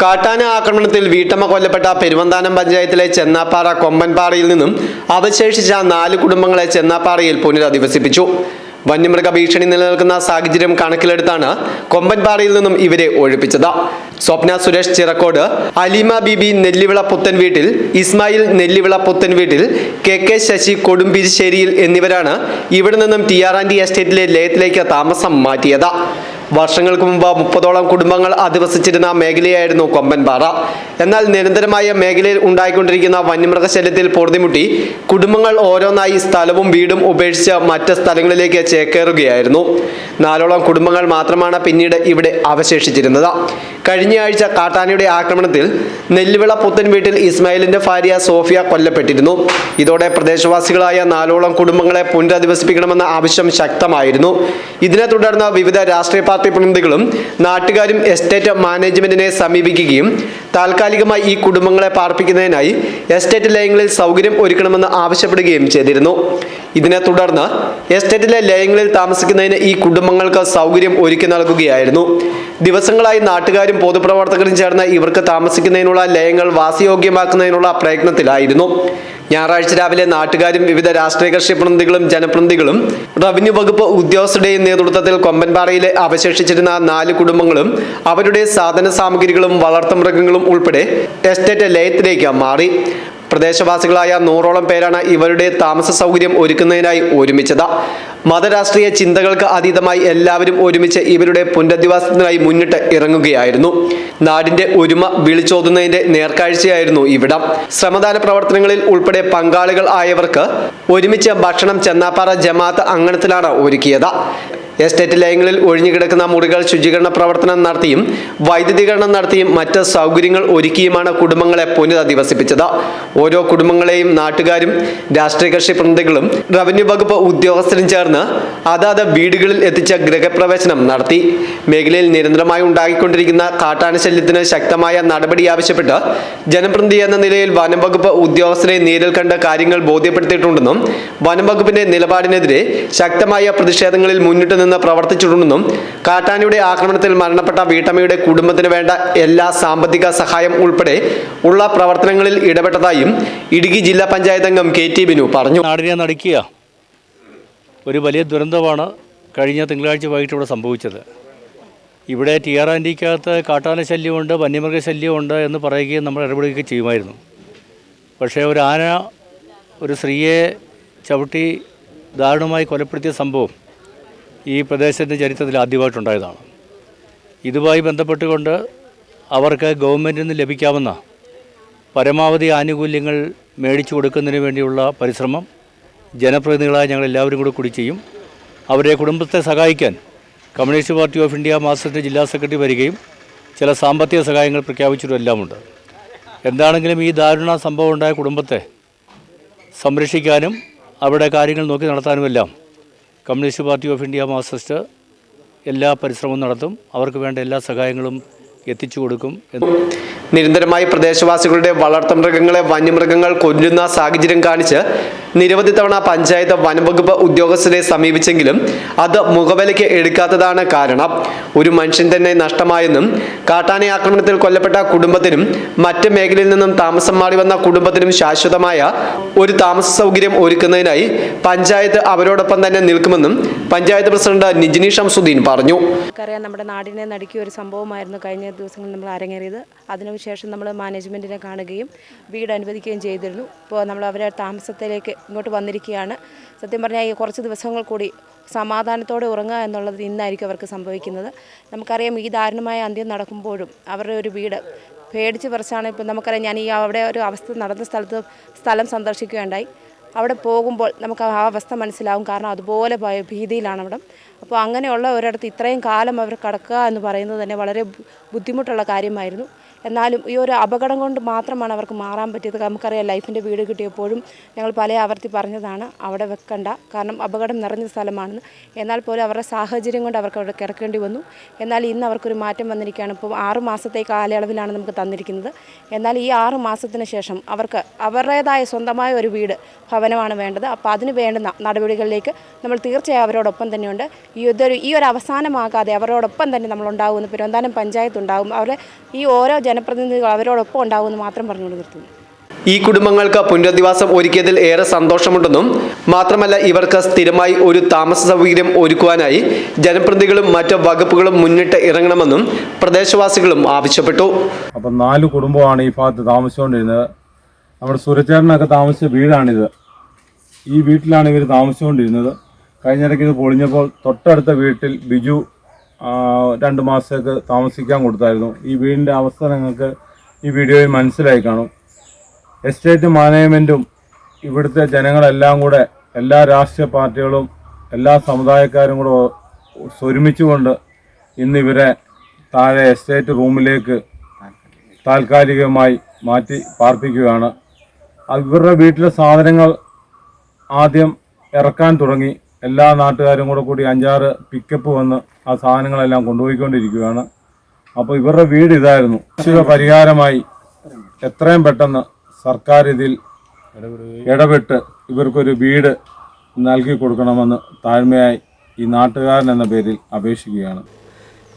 കാട്ടാന ആക്രമണത്തിൽ വീട്ടമ്മ കൊല്ലപ്പെട്ട പെരുവന്താനം പഞ്ചായത്തിലെ ചെന്നാപ്പാറ കൊമ്പൻപാറയിൽ നിന്നും അവശേഷിച്ച നാല് കുടുംബങ്ങളെ ചെന്നാപ്പാറയിൽ പുനരധിവസിപ്പിച്ചു. വന്യമൃഗ ഭീഷണി നിലനിൽക്കുന്ന സാഹചര്യം കണക്കിലെടുത്താണ് കൊമ്പൻപാറയിൽ നിന്നും ഇവരെ ഒഴിപ്പിച്ചത്. സ്വപ്ന സുരേഷ് ചിറക്കോട് അലീമ ബിബി നെല്ലിവിള പുത്തൻ വീട്ടിൽ ഇസ്മായിൽ നെല്ലിവിള പുത്തൻ വീട്ടിൽ കെ കെ ശശി കൊടുമ്പിരിശ്ശേരിയിൽ എന്നിവരാണ് ഇവിടെ നിന്നും ടി ആർ ആൻഡി എസ്റ്റേറ്റിലെ ലയത്തിലേക്ക് താമസം മാറ്റിയത്. വർഷങ്ങൾക്ക് മുമ്പ് മുപ്പതോളം കുടുംബങ്ങൾ അധിവസിച്ചിരുന്ന മേഖലയായിരുന്നു കൊമ്പൻപാറ. എന്നാൽ നിരന്തരമായ മേഖലയിൽ ഉണ്ടായിക്കൊണ്ടിരിക്കുന്ന വന്യമൃഗശല്യത്തിൽ പൊറുതിമുട്ടി കുടുംബങ്ങൾ ഓരോന്നായി സ്ഥലവും വീടും ഉപേക്ഷിച്ച് മറ്റ് സ്ഥലങ്ങളിലേക്ക് ചേക്കേറുകയായിരുന്നു. നാലോളം കുടുംബങ്ങൾ മാത്രമാണ് പിന്നീട് ഇവിടെ അവശേഷിച്ചിരുന്നത്. കഴിഞ്ഞ ആഴ്ച കാട്ടാനയുടെ ആക്രമണത്തിൽ നെല്ലുവിള പുത്തൻ വീട്ടിൽ ഇസ്മായിലിന്റെ ഭാര്യ സോഫിയ കൊല്ലപ്പെട്ടിരുന്നു. ഇതോടെ പ്രദേശവാസികളായ നാലോളം കുടുംബങ്ങളെ പുനരധിവസിപ്പിക്കണമെന്ന ആവശ്യം ശക്തമായിരുന്നു. ഇതിനെ തുടർന്ന് വിവിധ രാഷ്ട്രീയ പാർട്ടി പ്രതിനിധികളും നാട്ടുകാരും എസ്റ്റേറ്റ് മാനേജ്മെന്റിനെ സമീപിക്കുകയും താൽക്കാലികമായി ഈ കുടുംബങ്ങളെ പാർപ്പിക്കുന്നതിനായി എസ്റ്റേറ്റ് ലയങ്ങളിൽ സൗകര്യം ഒരുക്കണമെന്ന് ആവശ്യപ്പെടുകയും ചെയ്തിരുന്നു. ഇതിനെ തുടർന്ന് എസ്റ്റേറ്റിലെ ലയങ്ങളിൽ താമസിക്കുന്നതിന് ഈ കുടുംബങ്ങൾക്ക് സൗകര്യം ഒരുക്കി നൽകുകയായിരുന്നു. ദിവസങ്ങളായി നാട്ടുകാരും പൊതുപ്രവർത്തകരും ചേർന്ന് ഇവർക്ക് താമസിക്കുന്നതിനുള്ള ലയങ്ങൾ വാസയോഗ്യമാക്കുന്നതിനുള്ള പ്രയത്നത്തിലായിരുന്നു. ഞായറാഴ്ച രാവിലെ നാട്ടുകാരും വിവിധ രാഷ്ട്രീയ കക്ഷി പ്രതിനിധികളും ജനപ്രതിനിധികളും റവന്യൂ വകുപ്പ് ഉദ്യോഗസ്ഥരുടെയും നേതൃത്വത്തിൽ കൊമ്പൻപാറയിലെ അവശേഷിച്ചിരുന്ന നാല് കുടുംബങ്ങളും അവരുടെ സാധന സാമഗ്രികളും വളർത്തുമൃഗങ്ങളും ഉൾപ്പെടെ എസ്റ്റേറ്റ് ലയത്തിലേക്ക് മാറി. പ്രദേശവാസികളായ നൂറോളം പേരാണ് ഇവരുടെ താമസ സൗകര്യം ഒരുക്കുന്നതിനായി ഒരുമിച്ചത്. മതരാഷ്ട്രീയ ചിന്തകൾക്ക് അതീതമായി എല്ലാവരും ഒരുമിച്ച് ഇവരുടെ പുനരധിവാസത്തിനായി മുന്നിട്ട് ഇറങ്ങുകയായിരുന്നു. നാടിന്റെ ഒരുമ വിളിച്ചോതുന്നതിന്റെ നേർക്കാഴ്ചയായിരുന്നു ഇവിടം. ശ്രമദാന പ്രവർത്തനങ്ങളിൽ ഉൾപ്പെടെ പങ്കാളികൾ ആയവർക്ക് ഒരുമിച്ച് ഭക്ഷണം ചെന്നാപ്പാറ ജമാഅത്ത് അങ്കണത്തിലാണ് ഒരുക്കിയത്. എസ്റ്റേറ്റ് ലയങ്ങളിൽ ഒഴിഞ്ഞുകിടക്കുന്ന മുറികൾ ശുചീകരണ പ്രവർത്തനം നടത്തിയും വൈദ്യുതീകരണം നടത്തിയും മറ്റ് സൗകര്യങ്ങൾ ഒരുക്കിയുമാണ് കുടുംബങ്ങളെ പുനരധിവസിപ്പിച്ചത് ഓരോ കുടുംബങ്ങളെയും നാട്ടുകാരും രാഷ്ട്രീയ കക്ഷി പ്രതിനിധികളും റവന്യൂ വകുപ്പ് ഉദ്യോഗസ്ഥരും ചേർന്ന് അതാത് വീടുകളിൽ എത്തിച്ച ഗൃഹപ്രവേശനം നടത്തി. മേഖലയിൽ നിരന്തരമായി ഉണ്ടായിക്കൊണ്ടിരിക്കുന്ന കാട്ടാന ശല്യത്തിന് ശക്തമായ നടപടി ആവശ്യപ്പെട്ട് ജനപ്രതിനിധി എന്ന നിലയിൽ വനം വകുപ്പ് ഉദ്യോഗസ്ഥരെ നേരിൽ കണ്ട് കാര്യങ്ങൾ ബോധ്യപ്പെടുത്തിയിട്ടുണ്ടെന്നും വനം വകുപ്പിന്റെ നിലപാടിനെതിരെ ശക്തമായ പ്രതിഷേധങ്ങളിൽ മുന്നിട്ട് നിന്ന് പ്രവർത്തിച്ചിട്ടുണ്ടെന്നും കാട്ടാനയുടെ ആക്രമണത്തിൽ മരണപ്പെട്ട വീട്ടമ്മയുടെ കുടുംബത്തിന് വേണ്ട എല്ലാ സാമ്പത്തിക സഹായം ഉൾപ്പെടെ ഉള്ള പ്രവർത്തനങ്ങളിൽ ഇടപെട്ടതായും ഇടുക്കി ജില്ലാ പഞ്ചായത്ത് അംഗം കെ ടി ബിനു പറഞ്ഞു. നാടിനെ നടുക്കിയ ഒരു വലിയ ദുരന്തമാണ് കഴിഞ്ഞ തിങ്കളാഴ്ച വൈകിട്ട് ഇവിടെ സംഭവിച്ചത്. ഇവിടെ ടി ആർ ആന്റിക്കകത്ത് കാട്ടാന ശല്യമുണ്ട് വന്യമൃഗ ശല്യമുണ്ട് എന്ന് പറയുകയും നമ്മൾ ഇടപെടുകയൊക്കെ ചെയ്യുമായിരുന്നു. പക്ഷേ ഒരു ആന ഒരു സ്ത്രീയെ ചവിട്ടി ദാരുണമായി കൊലപ്പെടുത്തിയ സംഭവം ഈ പ്രദേശത്തിന്റെ ചരിത്രത്തിൽ ആദ്യമായിട്ടുണ്ടായതാണ്. ഇതുമായി ബന്ധപ്പെട്ടുകൊണ്ട് അവർക്ക് ഗവൺമെന്റിൽ നിന്ന് ലഭിക്കാവുന്ന പരമാവധി ആനുകൂല്യങ്ങൾ മേടിച്ചു കൊടുക്കുന്നതിന് വേണ്ടിയുള്ള പരിശ്രമം ജനപ്രതിനിധികളായ ഞങ്ങൾ എല്ലാവരും കൂടെ കൂടി ചെയ്യും. അവരെ കുടുംബത്തെ സഹായിക്കാൻ കമ്മ്യൂണിസ്റ്റ് പാർട്ടി ഓഫ് ഇന്ത്യ മാസത്തിന്റെ ജില്ലാ സെക്രട്ടറി വരികയും ചില സാമ്പത്തിക സഹായങ്ങൾ പ്രഖ്യാപിച്ചിട്ടും എല്ലാമുണ്ട്. എന്താണെങ്കിലും ഈ ദാരുണ സംഭവം ഉണ്ടായ കുടുംബത്തെ സംരക്ഷിക്കാനും അവരുടെ കാര്യങ്ങൾ നോക്കി നടത്താനുമെല്ലാം communist party of India marxist എല്ലാ പരിശ്രമവും നടത്തും. അവർക്ക് വേണ്ട എല്ലാ സഹായങ്ങളും എത്തിച്ചു കൊടുക്കും നിരന്തരമായി പ്രദേശവാസികളുടെ വളർത്തുമൃഗങ്ങളെ വന്യമൃഗങ്ങൾ കൊല്ലുന്ന സാഹചര്യം കാണിച്ച് നിരവധി തവണ പഞ്ചായത്ത് വനംവകുപ്പ് ഉദ്യോഗസ്ഥരെ സമീപിച്ചെങ്കിലും അത് മുഖവിലയ്ക്ക് എടുക്കാത്തതാണ് കാരണം. ഒരു മനുഷ്യൻ തന്നെ നഷ്ടമായെന്നും കാട്ടാന ആക്രമണത്തിൽ കൊല്ലപ്പെട്ട കുടുംബത്തിനും മറ്റ് മേഖലയിൽ നിന്നും താമസം മാറി വന്ന കുടുംബത്തിനും ശാശ്വതമായ ഒരു താമസ സൗകര്യം ഒരുക്കുന്നതിനായി പഞ്ചായത്ത് അവരോടൊപ്പം തന്നെ നിൽക്കുമെന്നും പഞ്ചായത്ത് പ്രസിഡന്റ് നിജിനി ഷംസുദ്ദീൻ പറഞ്ഞു. നമ്മുടെ നാടിനെ നടുക്കിയ ഒരു സംഭവമായിരുന്നു കഴിഞ്ഞ ദിവസങ്ങളിൽ നമ്മൾ അരങ്ങേറിയത്. അതിനുശേഷം നമ്മൾ മാനേജ്മെന്റിനെ കാണുകയും വീട് അനുവദിക്കുകയും ചെയ്തിരുന്നു. ഇപ്പോൾ നമ്മൾ അവരെ താമസത്തിലേക്ക് ഇങ്ങോട്ട് വന്നിരിക്കുകയാണ്. സത്യം പറഞ്ഞാൽ ഈ കുറച്ച് ദിവസങ്ങൾ കൂടി സമാധാനത്തോടെ ഉറങ്ങുക എന്നുള്ളത് ഇന്നായിരിക്കും അവർക്ക് സംഭവിക്കുന്നത്. നമുക്കറിയാം ഈ ദാരുണമായ അന്ത്യം നടക്കുമ്പോഴും അവരുടെ ഒരു വീട് പേടിച്ച് പറിച്ചാണ് ഇപ്പം നമുക്കറിയാം ഞാൻ ഈ അവിടെ ഒരു അവസ്ഥ നടന്ന സ്ഥലത്ത് സ്ഥലം സന്ദർശിക്കുകയുണ്ടായി. അവിടെ പോകുമ്പോൾ നമുക്ക് ആ അവസ്ഥ മനസ്സിലാവും. കാരണം അതുപോലെ ഭീതിയിലാണ് അവിടെ. അപ്പോൾ അങ്ങനെയുള്ള ഒരിടത്ത് ഇത്രയും കാലം അവർ കടക്കുക എന്ന് പറയുന്നത് തന്നെ വളരെ ബുദ്ധിമുട്ടുള്ള കാര്യമായിരുന്നു. എന്നാലും ഈ ഒരു അപകടം കൊണ്ട് മാത്രമാണ് അവർക്ക് മാറാൻ പറ്റിയത്. നമുക്കറിയാം ലൈഫിന്റെ വീട് കിട്ടിയപ്പോഴും ഞങ്ങൾ പല ആവർത്തി പറഞ്ഞതാണ് അവിടെ വെക്കണ്ട. കാരണം അപകടം നിറഞ്ഞ സ്ഥലമാണെന്ന്. എന്നാൽ പോലും അവരുടെ സാഹചര്യം കൊണ്ട് അവർക്ക് അവിടെ കിടക്കേണ്ടി വന്നു. എന്നാൽ ഇന്ന് അവർക്കൊരു മാറ്റം വന്നിരിക്കുകയാണ്. ഇപ്പോൾ ആറ് മാസത്തെ കാലയളവിലാണ് നമുക്ക് തന്നിരിക്കുന്നത്. എന്നാൽ ഈ ആറ് മാസത്തിന് ശേഷം അവർക്ക് അവരുടേതായ സ്വന്തമായ ഒരു വീട് ഭവനമാണ് വേണ്ടത്. അപ്പോൾ അതിന് വേണ്ടുന്ന നടപടികളിലേക്ക് നമ്മൾ തീർച്ചയായും അവരോടൊപ്പം തന്നെയുണ്ട്. ഈ ഇതൊരു ഈ ഒരു അവസാനമാകാതെ അവരോടൊപ്പം തന്നെ നമ്മൾ പെരുവന്താനം പഞ്ചായത്ത് ഉണ്ടാകും അവരെ ഈ ഓരോ ജനപ്രതിനിധികൾ അവരോടൊപ്പം ഉണ്ടാവുമെന്ന് മാത്രം പറഞ്ഞുകൊണ്ട് നിർത്തുന്നു. ഈ കുടുംബങ്ങൾക്ക് പുനരധിവാസം ഒരുക്കിയതിൽ ഏറെ സന്തോഷമുണ്ടെന്നും മാത്രമല്ല ഇവർക്ക് സ്ഥിരമായി ഒരു താമസ സൗകര്യം ഒരുക്കുവാനായി ജനപ്രതിനിധികളും മറ്റ് വകുപ്പുകളും മുന്നിട്ട് ഇറങ്ങണമെന്നും പ്രദേശവാസികളും ആവശ്യപ്പെട്ടു. അപ്പം നാല് കുടുംബമാണ് ഈ ഭാഗത്ത് താമസിച്ചുകൊണ്ടിരുന്നത്. നമ്മുടെ സുരച്ചേട്ടനൊക്കെ താമസിച്ച വീടാണിത്. ഈ വീട്ടിലാണ് ഇവർ താമസിച്ചുകൊണ്ടിരുന്നത്. കഴിഞ്ഞിടയ്ക്ക് ഇത് പൊളിഞ്ഞപ്പോൾ തൊട്ടടുത്ത വീട്ടിൽ ബിജു രണ്ട് മാസത്തേക്ക് താമസിക്കാൻ കൊടുത്തായിരുന്നു. ഈ വീടിന്റെ അവസ്ഥ നിങ്ങൾക്ക് ഈ വീഡിയോയിൽ മനസ്സിലായി കാണും. എസ്റ്റേറ്റ് മാനേജ്മെന്റും ഇവിടുത്തെ ജനങ്ങളെല്ലാം കൂടെ എല്ലാ രാഷ്ട്രീയ പാർട്ടികളും എല്ലാ സമുദായക്കാരും കൂടെ ഒരുമിച്ചുകൊണ്ട് ഇന്ന് ഇവരെ താഴെ എസ്റ്റേറ്റ് റൂമിലേക്ക് താൽക്കാലികമായി മാറ്റി പാർപ്പിക്കുകയാണ്. ഇവരുടെ വീട്ടിലെ സാധനങ്ങൾ ആദ്യം ഇറക്കാൻ തുടങ്ങി. എല്ലാ നാട്ടുകാരും കൂടെ കൂടി അഞ്ചാറ് പിക്കപ്പ് വന്ന് ആ സാധനങ്ങളെല്ലാം കൊണ്ടുപോയിക്കൊണ്ടിരിക്കുകയാണ്. അപ്പോൾ ഇവരുടെ വീട് ഇതായിരുന്നു. ശിവ പരിഹാരമായി എത്രയും പെട്ടെന്ന് സർക്കാർ ഇതിൽ ഇടപെട്ട് ഇവർക്കൊരു വീട് നൽകി കൊടുക്കണമെന്ന് താഴ്മയായി ഈ നാട്ടുകാരൻ എന്ന പേരിൽ അപേക്ഷിക്കുകയാണ്.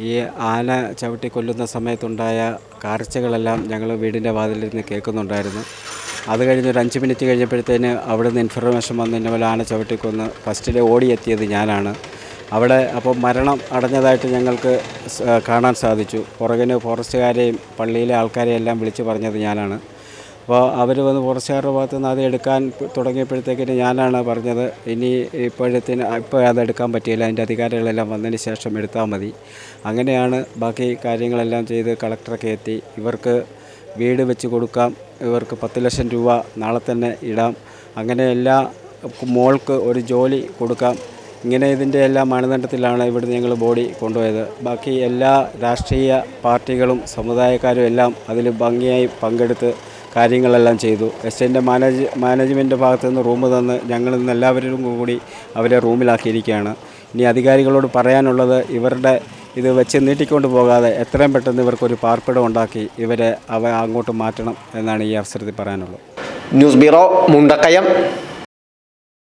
ഈ ആന ചവിട്ടി കൊല്ലുന്ന സമയത്തുണ്ടായ കാർച്ചകളെല്ലാം ഞങ്ങൾ വീടിന്റെ വാതിലിരുന്ന് കേൾക്കുന്നുണ്ടായിരുന്നു. അത് കഴിഞ്ഞ് ഒരു അഞ്ച് മിനിറ്റ് കഴിഞ്ഞപ്പോഴത്തേന് അവിടുന്ന് ഇൻഫർമേഷൻ വന്ന് ഇന്ന പോലെ ആന ചവിട്ടിക്കൊന്ന് ഫസ്റ്റിൽ ഓടിയെത്തിയത് ഞാനാണ്. അവിടെ അപ്പോൾ മരണം അടഞ്ഞതായിട്ട് ഞങ്ങൾക്ക് കാണാൻ സാധിച്ചു. പുറകിന് ഫോറസ്റ്റുകാരെയും പള്ളിയിലെ ആൾക്കാരെയും എല്ലാം വിളിച്ച് പറഞ്ഞത് ഞാനാണ്. അപ്പോൾ അവർ വന്ന് ഫോറസ്റ്റുകാരുടെ ഭാഗത്തു നിന്ന് അത് എടുക്കാൻ തുടങ്ങിയപ്പോഴത്തേക്കിന് ഞാനാണ് പറഞ്ഞത് ഇനി ഇപ്പോഴത്തേന് ഇപ്പോൾ അത് എടുക്കാൻ പറ്റിയില്ല അതിന്റെ അധികാരികളെല്ലാം വന്നതിന് ശേഷം എടുത്താൽ മതി. അങ്ങനെയാണ് ബാക്കി കാര്യങ്ങളെല്ലാം ചെയ്ത് കളക്ടറൊക്കെ എത്തി. ഇവർക്ക് വീട് വെച്ച് കൊടുക്കാം. ഇവർക്ക് പത്ത് ലക്ഷം രൂപ നാളെ തന്നെ ഇടാം. അങ്ങനെ എല്ലാ മോൾക്ക് ഒരു ജോലി കൊടുക്കാം. ഇങ്ങനെ ഇതിന്റെ എല്ലാ മാനദണ്ഡത്തിലാണ് ഇവിടുന്ന് ഞങ്ങൾ ബോഡി കൊണ്ടുപോയത്. ബാക്കി എല്ലാ രാഷ്ട്രീയ പാർട്ടികളും സമുദായക്കാരും എല്ലാം അതിൽ ഭംഗിയായി പങ്കെടുത്ത് കാര്യങ്ങളെല്ലാം ചെയ്തു. എസ്റ്റേറ്റിന്റെ മാനേജ് മാനേജ്മെന്റ് ഭാഗത്തു നിന്ന് റൂം തന്ന് ഞങ്ങൾ ഇന്ന് എല്ലാവരും കൂടി അവരെ റൂമിലാക്കിയിരിക്കുകയാണ്. ഇനി അധികാരികളോട് പറയാനുള്ളത് ഇവരുടെ ഇത് വെച്ച് നീട്ടിക്കൊണ്ട് പോകാതെ എത്രയും പെട്ടെന്ന് ഇവർക്കൊരു പാർപ്പിടം ഉണ്ടാക്കി ഇവരെ അവ അങ്ങോട്ട് മാറ്റണം എന്നാണ് ഈ അവസരത്തിൽ പറയാനുള്ളത്. News bureau Mundakayam.